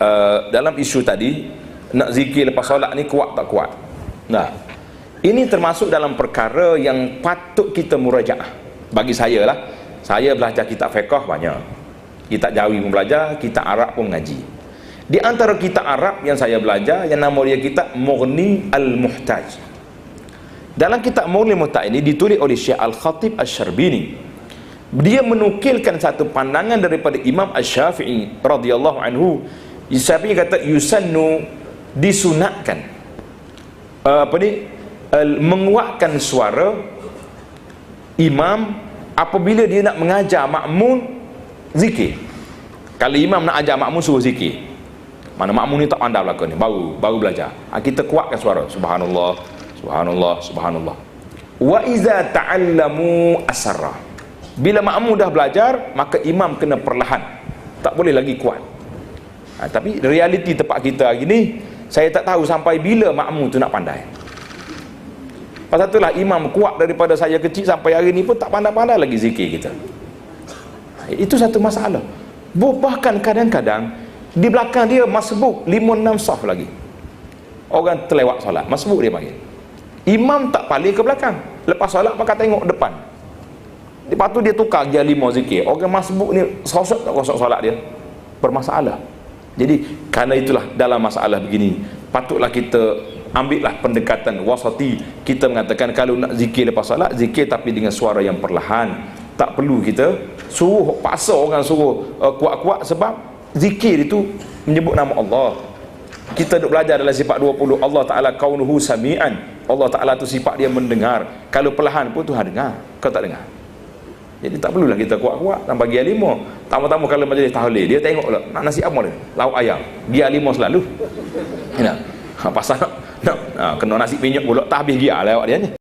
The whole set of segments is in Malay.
uh, dalam isu tadi nak zikir lepas solat ni kuat tak kuat? Nah ini termasuk dalam perkara yang patut kita murajaah. Bagi saya lah. Saya belajar kitab fiqah banyak. Kitab jawi pun belajar kitab Arab pun mengaji di antara kitab Arab yang saya belajar yang nama dia kitab Mughni Al-Muhtaj. Dalam kitab Mughni Al-Muhtaj ini ditulis oleh Syekh Al-Khatib Al-Syarbini. Dia menukilkan satu pandangan daripada Imam Al-Syafi'i radhiyallahu anhu Syafi'i kata yusannu disunatkan. Uh, apa ni? Uh, menguatkan suara imam apabila dia nak mengajar makmum zikir. Kalau imam nak ajar makmum suruh zikir. Mana makmum ni tak pandai belakang ni. Baru baru belajar. Ha, kita kuatkan suara. Subhanallah subhanallah subhanallah. Wa iza ta'allamu asarra bila makmum dah belajar maka imam kena perlahan. Tak boleh lagi kuat ha, tapi realiti tempat kita hari ni saya tak tahu sampai bila makmum tu nak pandai. Pasal itulah imam kuat daripada saya kecil sampai hari ni pun tak pandai-pandai lagi zikir kita. Ha, itu satu masalah. Bahkan kadang-kadang di belakang dia masbuk 5-6 saf lagi. Orang terlewat solat masbuk dia panggil. Imam tak paling ke belakang. Lepas solat maka tengok depan. Lepas tu dia tukar dia lima zikir. Orang masbuk ni sosok tak kosok solat dia. Bermasalah jadi kerana itulah dalam masalah begini patutlah kita ambillah pendekatan wasati. Kita mengatakan kalau nak zikir lepas salat zikir tapi dengan suara yang perlahan. Tak perlu kita suruh paksa orang suruh uh, kuat-kuat sebab zikir itu menyebut nama Allah. Kita duk belajar dalam sifat 20 Allah Ta'ala kaunuhu sami'an. Allah Ta'ala tu sifat dia mendengar. Kalau perlahan pun Tuhan dengar. Kau tak dengar jadi tak perlulah kita kuat-kuat dan bagi lima. Tamu-tamu kalau majlis tahlil dia tengoklah nak nasi apa dia? Lauk ayam. Dia lima selalu. Ya. Ha, pasal nak, nak ha, kena nasi minyak pula tak habis dia lewat dia ni.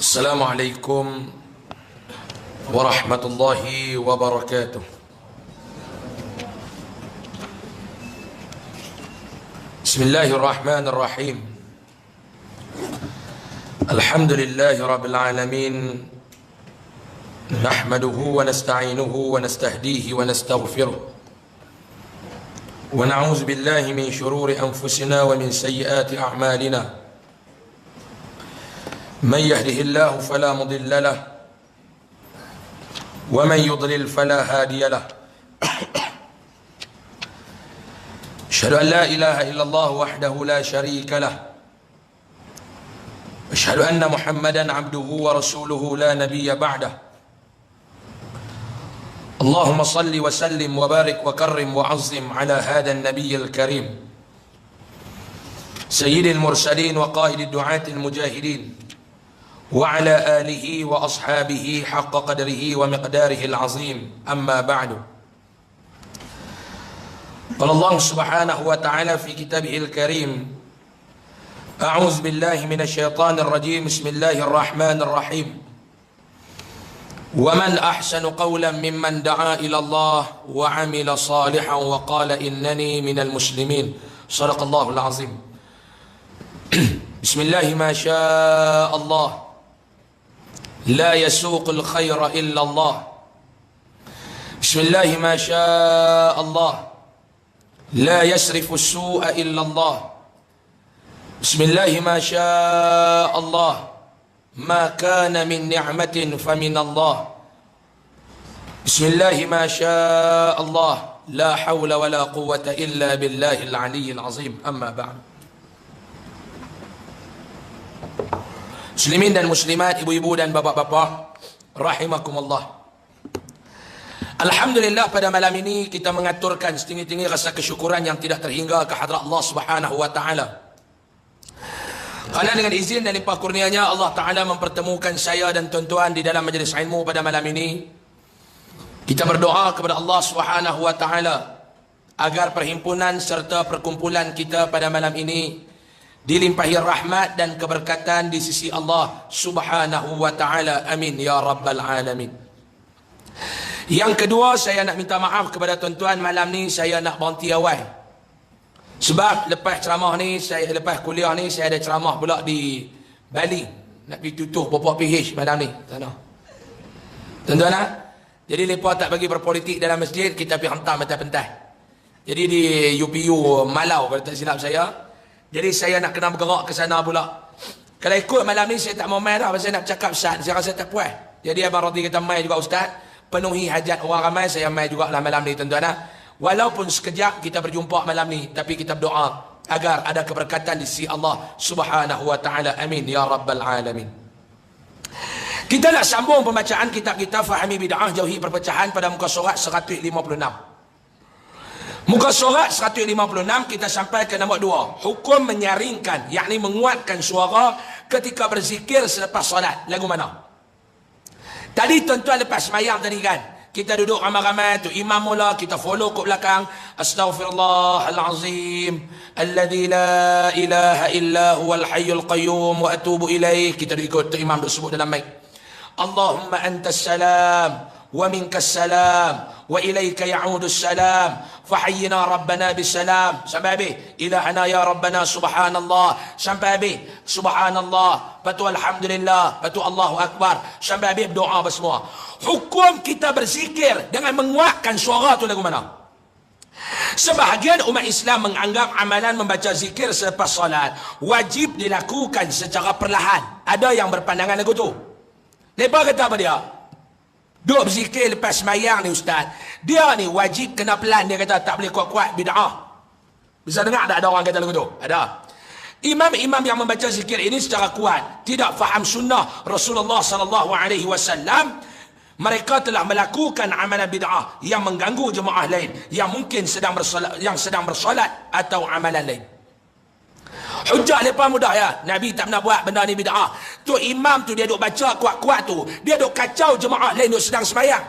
Assalamualaikum warahmatullahi wabarakatuh. بسم الله الرحمن الرحيم. الحمد لله رب العالمين. نحمده ونستعينه ونستهديه ونستغفره. ونعوذ بالله من شرور أنفسنا ومن سيئات أعمالنا. من يهده الله فلا مضل له. ومن يضلل فلا هادي له. أشهد أن لا إله إلا الله وحده لا شريك له. أشهد أن محمدا عبده ورسوله لا نبي بعده. اللهم صل وسلم وبارك وكرم وعظم على هذا النبي الكريم. سيد المرسلين وقائد الدعاة المجاهدين. وعلى آله وأصحابه حق قدره ومقداره العظيم. أما بعد. قال الله سبحانه وتعالى في كتابه الكريم أعوذ بالله من الشيطان الرجيم بسم الله الرحمن الرحيم. ومن أحسن قولا ممن دعا إلى الله وعمل صالحا وقال إنني من المسلمين. صدق الله العظيم. بسم الله ما شاء الله. لا يسوق الخير إلا الله. بسم الله ما شاء الله. لا يسرف السوء إلا الله. بسم الله ما شاء الله. ما كان من نعمة فمن الله. بسم الله ما شاء الله. لا حول ولا قوة إلا بالله العلي العظيم. أما بعد. Muslimin dan muslimat, ibu-ibu dan bapa-bapa, rahimakumullah. Alhamdulillah pada malam ini kita mengaturkan setinggi-tinggi rasa kesyukuran yang tidak terhingga ke hadrat Allah Subhanahu wa taala. Kerana dengan izin dan limpah kurnianya Allah Taala mempertemukan saya dan tuan-tuan di dalam majlis ilmu pada malam ini. Kita berdoa kepada Allah Subhanahu wa taala agar perhimpunan serta perkumpulan kita pada malam ini dilimpahi rahmat dan keberkatan di sisi Allah Subhanahu wa taala. Amin ya rabbal alamin. Yang kedua saya nak minta maaf kepada tuan-tuan malam ni saya nak berhenti awal. Sebab lepas ceramah ni, saya lepas kuliah ni, saya ada ceramah pula di Bali. Nak pergi tutup popok PH malam ni. Sana. Tuan-tuan lah. Jadi mereka tak bagi berpolitik dalam masjid, kita pergi hantar pentas-pentas. Jadi di UPU Malau, kalau tak silap saya. Jadi saya nak kena bergerak ke sana pula. Kalau ikut malam ni, saya tak mau main dah. Saya nak cakap Ustaz, saya rasa tak puas. Jadi Abang Rodi kata main juga Ustaz. Penuhi hajat orang ramai, saya main juga lah malam ni tuan-tuan lah. Walaupun sekejap kita berjumpa malam ni, tapi kita berdoa agar ada keberkatan di sisi Allah Subhanahu wa taala. Amin ya rabbal alamin. Kita nak sambung pembacaan kitab kita Fahami Bid'ah Jauhi Perpecahan pada muka surat 156. Muka surat 156 kita sampai ke nombor 2. Hukum menyaringkan, yakni menguatkan suara ketika berzikir selepas solat. Lagu mana? Tadi tuan-tuan lepas semayang tadi kan? Kita duduk ramai-ramai tu imam mula kita follow kat belakang. Astaghfirullahalazim alladzi la ilaha illa huwal hayyul qayyum wa atubu ilaih kita ikut tu imam duk sebut dalam mic. Allahumma antas salam wa minkas salam wa ilaika ya'udu salam fahayyina rabbana bisalam sampai habis ilahana ya rabbana subhanallah sampai habis subhanallah patu alhamdulillah patu Allahu akbar sampai habis berdoa semua hukum kita berzikir dengan menguatkan suara tu lagu mana? Sebahagian umat Islam menganggap amalan membaca zikir selepas solat wajib dilakukan secara perlahan. Ada yang berpandangan lagu tu. Lepas kata apa dia? Duk berzikir lepas semayang ni Ustaz. Dia ni wajib kena pelan. Dia kata tak boleh kuat-kuat bida'ah. Bisa dengar tak ada orang kata lagu tu? Ada. Imam-imam yang membaca zikir ini secara kuat. Tidak faham sunnah Rasulullah sallallahu alaihi wasallam mereka telah melakukan amalan bid'ah yang mengganggu jemaah lain yang mungkin sedang bersolat yang sedang bersolat atau amalan lain. Hujah lepas mudah ya. Nabi tak pernah buat benda ni bid'ah. Tu imam tu dia duk baca kuat-kuat tu, dia duk kacau jemaah lain duk sedang sembahyang.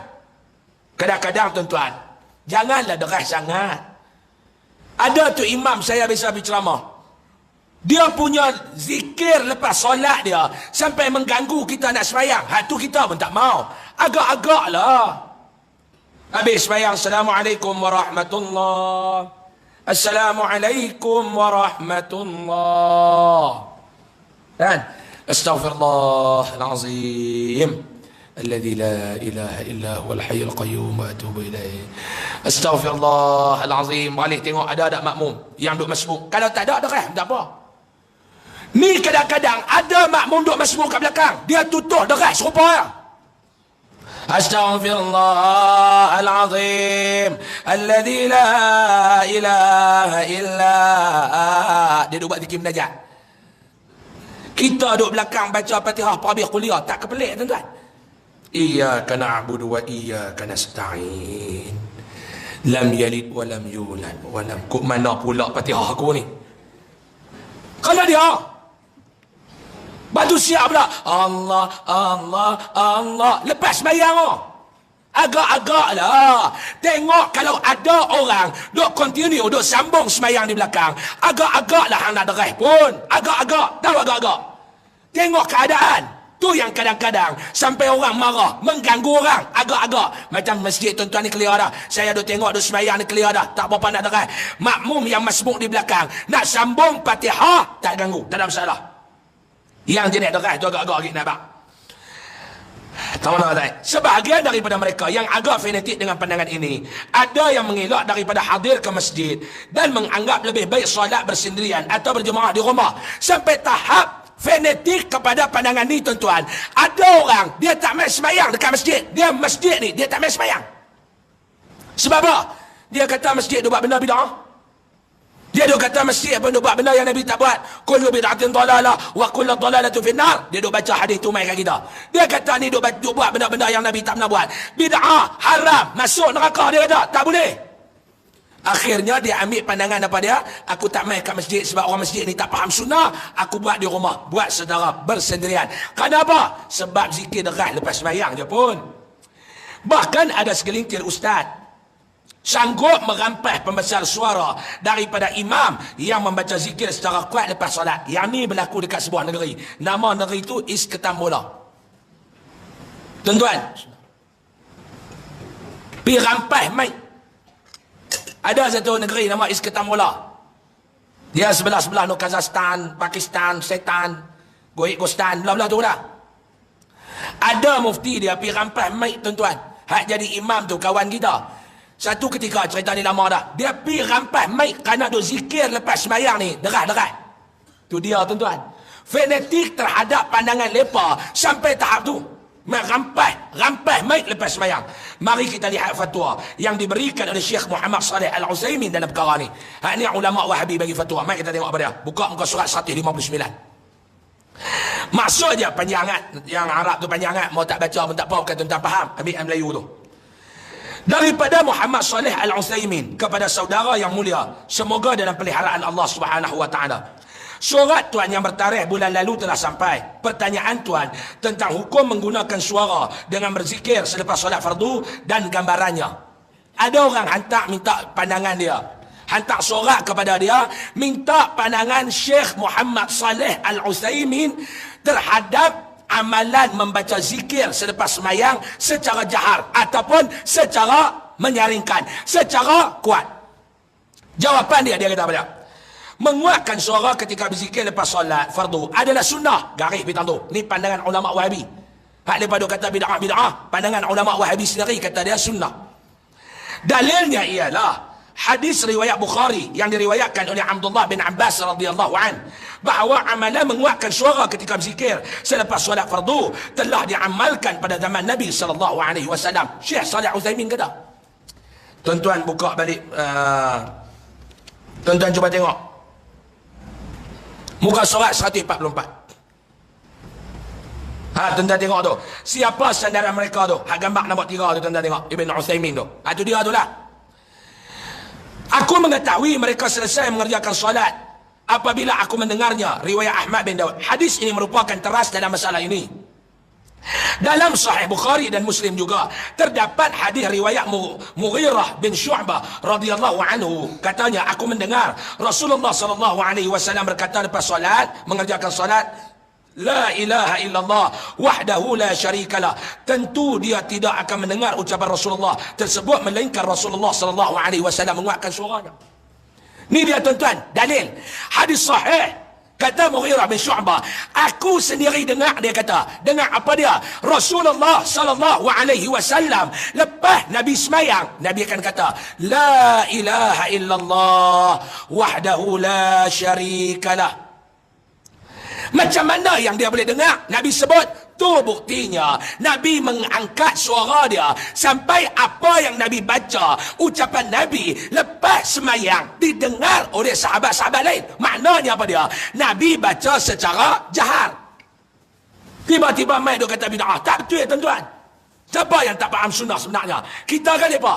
Kadang-kadang tuan-tuan, janganlah deras sangat. Ada tu imam saya biasa berceramah. Dia punya zikir lepas solat dia sampai mengganggu kita nak sembahyang. Hak tu kita pun tak mau. Agak-agak lah. Habis sembahyang. Assalamualaikum warahmatullahi Assalamualaikum warahmatullahi Dan Astaghfirullahalazim الذي لا إله إلا هو الحي القيوم وأتوب إليه أستغفر الله العظيم balik tengok ada ada makmum yang duk masbuk kalau tak ada ada kan tak apa ni kadang-kadang ada makmum duk masbuk kat belakang dia tutup deras serupa ya أستغفر الله العظيم الذي لا إله إلا dia duduk buat zikir menajat kita duduk belakang baca fatihah parabih kuliah tak kepelik tuan-tuan إياك نعبد وإياك نستعين lam yalid wa lam yulad wa lam kuk mana pula fatihah aku ni kalau dia Batu siap pula. Allah, Allah, Allah. Lepas bayang oh. Agak-agak lah. Tengok kalau ada orang duk continue, duk sambung semayang di belakang. Agak-agak lah hang nak derah pun. Agak-agak. Tahu agak-agak? Tengok keadaan. Tu yang kadang-kadang sampai orang marah, mengganggu orang agak-agak. Macam masjid tuan-tuan ni clear dah. Saya duk tengok duk semayang ni clear dah. Tak apa-apa nak derah. Makmum yang masbuk di belakang. Nak sambung patihah, tak ganggu. Tak ada masalah. Yang jenis deras tu agak-agak lagi nampak. Tahu tak? Sebahagian daripada mereka yang agak fanatik dengan pandangan ini, ada yang mengelak daripada hadir ke masjid dan menganggap lebih baik solat bersendirian atau berjemaah di rumah. Sampai tahap fanatik kepada pandangan ini tuan-tuan. Ada orang, dia tak main semayang dekat masjid. Dia masjid ni, dia tak main semayang. Sebab apa? Dia kata masjid tu buat benda bid'ah. Dia kata mesti apa duk buat benda yang Nabi tak buat. Kullu bid'atin dalalah wa kullu dalalatu finnar. Dia duk baca hadis tu mai kat kita. Dia kata ni duk, duk buat benda-benda yang Nabi tak pernah buat. Bid'ah haram masuk neraka dia kata. Tak boleh. Akhirnya dia ambil pandangan apa dia? Aku tak main kat masjid sebab orang masjid ni tak faham sunnah. Aku buat di rumah. Buat sedara bersendirian. Kenapa? Sebab zikir deras lepas sembahyang je pun. Bahkan ada segelintir ustaz sanggup merampas pembesar suara daripada imam yang membaca zikir secara kuat lepas solat. Yang ni berlaku dekat sebuah negeri. Nama negeri itu Isketambula. Tuan-tuan. Pergi rampas mai. Ada satu negeri nama Isketambula. Dia sebelah-sebelah no Kazakhstan, Pakistan, Setan, Goikostan, belah-belah tu dah. Ada mufti dia pergi rampas mic tuan-tuan. Hak jadi imam tu kawan kita. Satu ketika cerita ni lama dah. Dia pergi rampas mic kerana duk zikir lepas semayang ni. Derat-derat. Tu dia tuan-tuan. Fanatik terhadap pandangan lepa sampai tahap tu. Merampas, rampas mic lepas semayang. Mari kita lihat fatwa yang diberikan oleh Syekh Muhammad Saleh Al-Utsaimin dalam perkara ni. Hak ni ulama Wahabi bagi fatwa. Mari kita tengok apa dia. Buka muka surat 159. Maksudnya panjangan yang Arab tu panjangan mau tak baca pun tak apa bukan tuan faham ambil Melayu tu daripada Muhammad Saleh Al-Utsaimin kepada saudara yang mulia semoga dalam peliharaan Allah Subhanahu wa taala Surat tuan yang bertarikh bulan lalu telah sampai. Pertanyaan tuan tentang hukum menggunakan suara dengan berzikir selepas solat fardu dan gambarannya. Ada orang hantar minta pandangan dia. Hantar surat kepada dia minta pandangan Syekh Muhammad Saleh Al-Utsaimin terhadap amalan membaca zikir selepas semayang secara jahar ataupun secara menyaringkan, secara kuat. Jawapan dia, dia kata apa dia? Menguatkan suara ketika berzikir lepas solat fardu adalah sunnah. Garis bintang tu. Ni pandangan ulama wahabi. Hak lepas tu kata bid'ah bid'ah. Pandangan ulama wahabi sendiri kata dia sunnah. Dalilnya ialah hadis riwayat Bukhari yang diriwayatkan oleh Abdullah bin Abbas radhiyallahu an bahawa amalan menguatkan suara ketika berzikir selepas solat fardu telah diamalkan pada zaman Nabi sallallahu alaihi wasallam. Syekh Saleh Utsaimin kata. Tuan-tuan buka balik uh, tuan-tuan cuba tengok Muka surat 144. Ha, tuan-tuan tengok tu. Siapa sandaran mereka tu? Hak gambar nombor tiga tu tuan-tuan tengok. Ibn Uthaymin tu. Ha, tu dia tu lah. Aku mengetahui mereka selesai mengerjakan solat. Apabila aku mendengarnya. Riwayat Ahmad bin Dawud. Hadis ini merupakan teras dalam masalah ini. Dalam Sahih Bukhari dan Muslim juga terdapat hadis riwayat Mughirah bin Syu'bah radhiyallahu anhu katanya aku mendengar Rasulullah sallallahu alaihi wasallam berkata lepas solat mengerjakan solat La ilaha illallah wahdahu la syarikalah. Tentu dia tidak akan mendengar ucapan Rasulullah tersebut melainkan Rasulullah sallallahu alaihi wasallam menguatkan suaranya. Ni dia tuan-tuan, dalil. Hadis sahih Kata Mughirah bin Syu'bah, aku sendiri dengar dia kata, dengar apa dia? Rasulullah sallallahu alaihi wasallam lepas Nabi semayang, Nabi akan kata, la ilaha illallah wahdahu la syarikalah. Macam mana yang dia boleh dengar? Nabi sebut Tu buktinya Nabi mengangkat suara dia sampai apa yang Nabi baca ucapan Nabi lepas semayang didengar oleh sahabat-sahabat lain. Maknanya apa dia? Nabi baca secara jahar. Tiba-tiba mai dia kata bid'ah. Tak betul ya tuan-tuan. Siapa yang tak faham sunnah sebenarnya? Kita kan apa?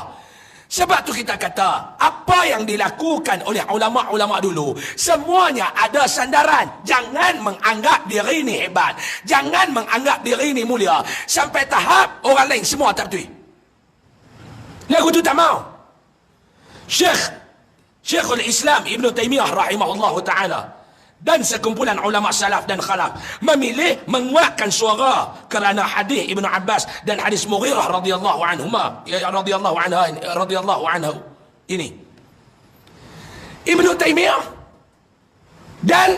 Sebab tu kita kata, apa yang dilakukan oleh ulama-ulama dulu, semuanya ada sandaran. Jangan menganggap diri ini hebat. Jangan menganggap diri ini mulia. Sampai tahap orang lain semua tak betul. Lagu tu tak mau. Syekh, Syekhul Islam Ibn Taymiyah rahimahullah ta'ala dan sekumpulan ulama salaf dan khalaf memilih menguatkan suara kerana hadis Ibnu Abbas dan hadis Mughirah radhiyallahu anhuma ya radhiyallahu anha radhiyallahu anhu. Ini. Ibnu Taimiyah dan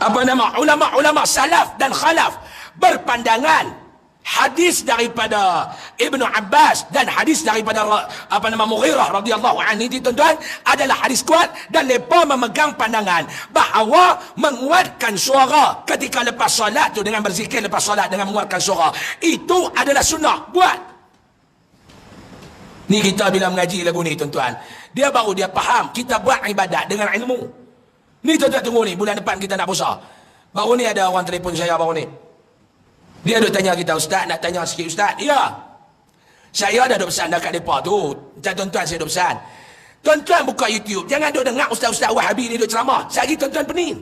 apa nama ulama-ulama salaf dan khalaf berpandangan hadis daripada Ibnu Abbas dan hadis daripada apa nama Mughirah radhiyallahu anhu ini tuan-tuan adalah hadis kuat dan mereka memegang pandangan bahawa menguatkan suara ketika lepas solat tu dengan berzikir lepas solat dengan menguatkan suara itu adalah sunnah. Buat. Ni kita bila mengaji lagu ni tuan-tuan dia baru dia faham kita buat ibadat dengan ilmu. Ni tuan-tuan tunggu ni bulan depan kita nak puasa. Baru ni ada orang telefon saya baru ni dia ada tanya kita, Ustaz nak tanya sikit Ustaz. Ya. Saya dah ada pesan dekat mereka tu. Tuan-tuan saya ada pesan. Tuan-tuan buka YouTube. Jangan duk dengar Ustaz-Ustaz Wahabi ni duk ceramah. Saya tuan-tuan pening.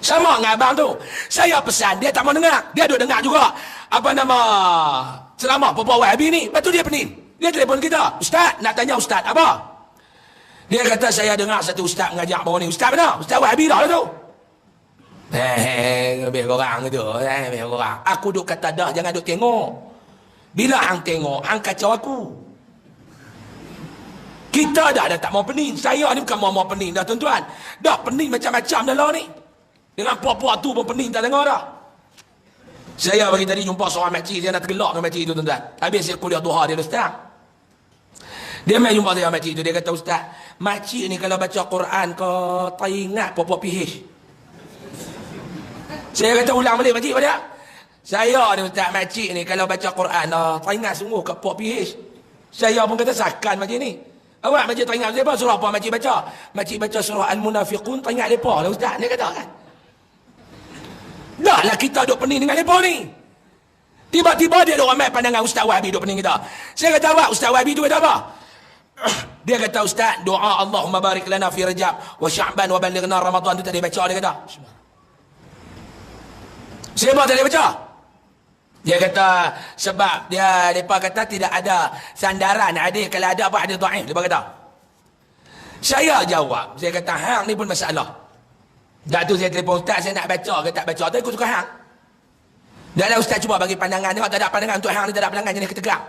Sama dengan abang tu. Saya pesan, dia tak mau dengar. Dia duk dengar juga. Apa nama ceramah Papa Wahabi ni. Lepas tu dia pening. Dia telefon kita. Ustaz, nak tanya Ustaz apa? Dia kata saya dengar satu Ustaz mengajak baru ni. Ustaz mana? Ustaz Wahabi dah lah tu. Eh, lebih korang tu. Eh, lebih korang. Aku duk kata dah, jangan duk tengok. Bila hang tengok, hang kacau aku. Kita dah dah tak mau pening. Saya ni bukan mau mau pening dah tuan-tuan. Dah pening macam-macam dah lah ni. Dengan puak-puak tu pun pening tak dengar dah. Saya bagi tadi jumpa seorang makcik, dia nak tergelak dengan makcik itu tuan-tuan. Habis saya kuliah duha dia ustaz. Dia main jumpa saya makcik itu, dia kata ustaz, makcik ni kalau baca Quran kau tak ingat puak-puak PH. Saya kata ulang balik makcik pada. Saya ni ustaz makcik ni kalau baca Quran oh, tak ingat sungguh ke puak PH. Saya pun kata sakan makcik ni. Awak makcik tak ingat apa surah apa makcik baca? Makcik baca surah Al-Munafiqun tak ingat depa lah ustaz dia kata kan. Dah lah kita duk pening dengan mereka ni. Tiba-tiba dia duk ramai pandangan Ustaz Wahabi duk pening kita. Saya kata awak Ustaz Wahabi tu kata apa? Dia kata Ustaz doa Allahumma barik lana fi Rajab wa Sya'ban wa balighna Ramadan tu tadi baca dia kata. Siapa tadi baca? Dia kata sebab dia depa kata tidak ada sandaran hadis kalau ada apa hadis dhaif depa kata. Saya jawab, saya kata hang ni pun masalah. Dah tu saya telefon ustaz saya nak baca ke tak baca tu ikut suka hang. Dah lah ustaz cuba bagi pandangan ni tak ada pandangan untuk hang ni tak ada pandangan jenis ketegak.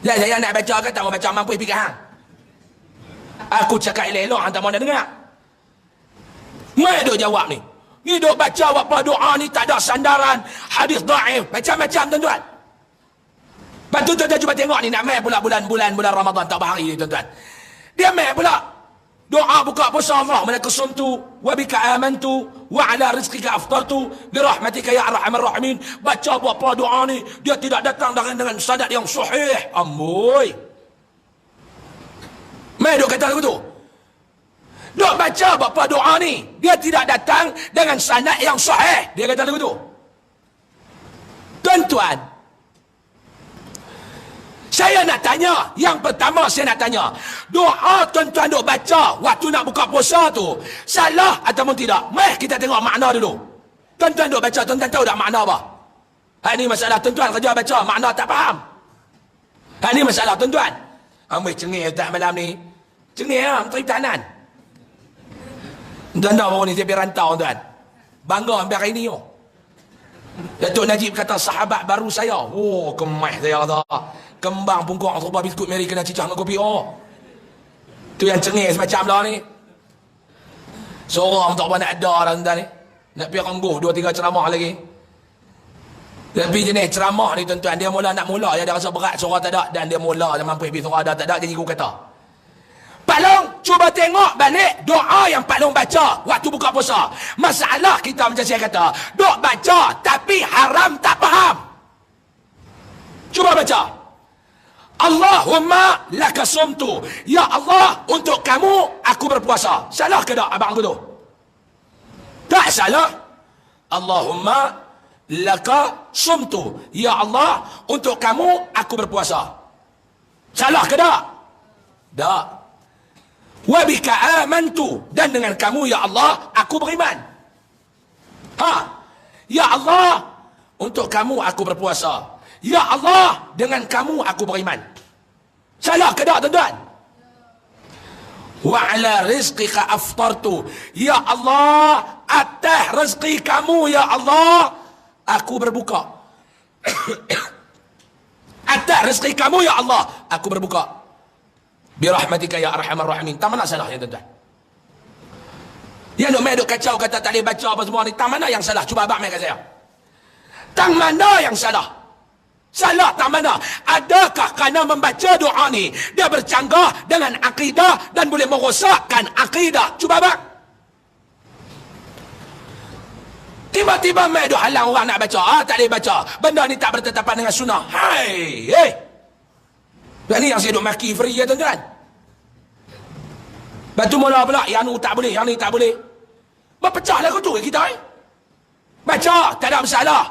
Dah saya nak baca ke tak mau baca mampu fikir hang. Aku cakap elok-elok hang tak mau nak dengar. Mai duk jawab ni. Ni duk baca apa doa ni tak ada sandaran. Hadis dhaif macam-macam tuan-tuan. Lepas tu tuan-tuan cuba tengok ni nak mai pula bulan-bulan bulan Ramadan tak bahari ni tuan-tuan. Dia mai pula. Doa buka puasa Allah mana kesumtu wa bika amantu wa ala rizqika aftartu bi rahmatika ya arhamar rahimin. Baca apa doa ni dia tidak datang dengan dengan sanad yang sahih. Amboi. Mai dok kata begitu dok baca apa doa ni dia tidak datang dengan sanad yang sahih dia kata begitu tuan-tuan saya nak tanya, yang pertama saya nak tanya, doa tuan-tuan duk baca waktu nak buka puasa tu, salah ataupun tidak? Mari kita tengok makna dulu. Tuan-tuan duk baca, tuan-tuan tahu tak makna apa? Ha, ini masalah tuan-tuan kerja baca, makna tak faham. Ha, ini masalah tuan-tuan. Ambil cengih tak malam ni. Cengih lah, menteri tanan. Tuan-tuan baru ni saya pergi rantau tuan. Bangga ambil hari ni. Oh. Datuk Najib kata sahabat baru saya. Oh, kemah saya kata. Kembang pungkuk Rasulullah biskut mari kena cicah dengan kopi. Oh. Tu yang cengih semacam lah ni. Seorang tak apa nak ada dah tuan ni. Nak pergi rengguh dua tiga ceramah lagi. Lebih jenis ceramah ni tuan-tuan. Dia mula nak mula. Dia rasa berat suara tak ada. Dan dia mula dia mampu suara dah tak ada. Jadi aku kata. Pak Long, cuba tengok balik doa yang Pak Long baca waktu buka puasa. Masalah kita macam saya kata. Dok baca tapi haram tak faham. Cuba baca. Allahumma laka sumtu. Ya Allah, untuk kamu aku berpuasa. Salah ke tak abang tu? Tak salah. Allahumma laka sumtu. Ya Allah, untuk kamu aku berpuasa. Salah ke tak? Tak. Wa bika amantu dan dengan kamu ya Allah aku beriman. Ha. Ya Allah, untuk kamu aku berpuasa. Ya Allah, dengan kamu aku beriman. Salah ke tak tuan-tuan? Wa ala rizqika aftartu. Ya Allah, atas rezeki kamu ya Allah, aku berbuka. atas rezeki kamu ya Allah, aku berbuka. Birahmatika ya arhamar rahimin. Tak mana salah ya tuan-tuan? Yang duk main kacau kata tak boleh baca apa semua ni. Tak mana yang salah? Cuba abang main kat saya. Tak mana yang salah? Salah tak mana? Adakah kerana membaca doa ni dia bercanggah dengan akidah dan boleh merosakkan akidah? Cuba abang. Tiba-tiba main halang orang nak baca. Ah, tak boleh baca. Benda ni tak bertetapan dengan sunnah. Hai, hey. Dan ni yang saya duk maki free ya tuan-tuan. Batu mula pula, yang ni tak boleh, yang ni tak boleh. Berpecah lah tu kita eh. Baca, tak ada masalah.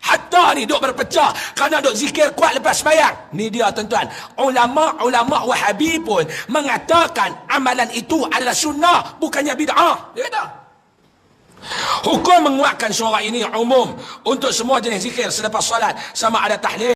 Hatta ni duk berpecah kerana duk zikir kuat lepas sembahyang. Ni dia tuan-tuan. Ulama-ulama Wahabi pun mengatakan amalan itu adalah sunnah bukannya bid'ah. Dia kata. Hukum menguatkan suara ini umum untuk semua jenis zikir selepas solat sama ada tahlil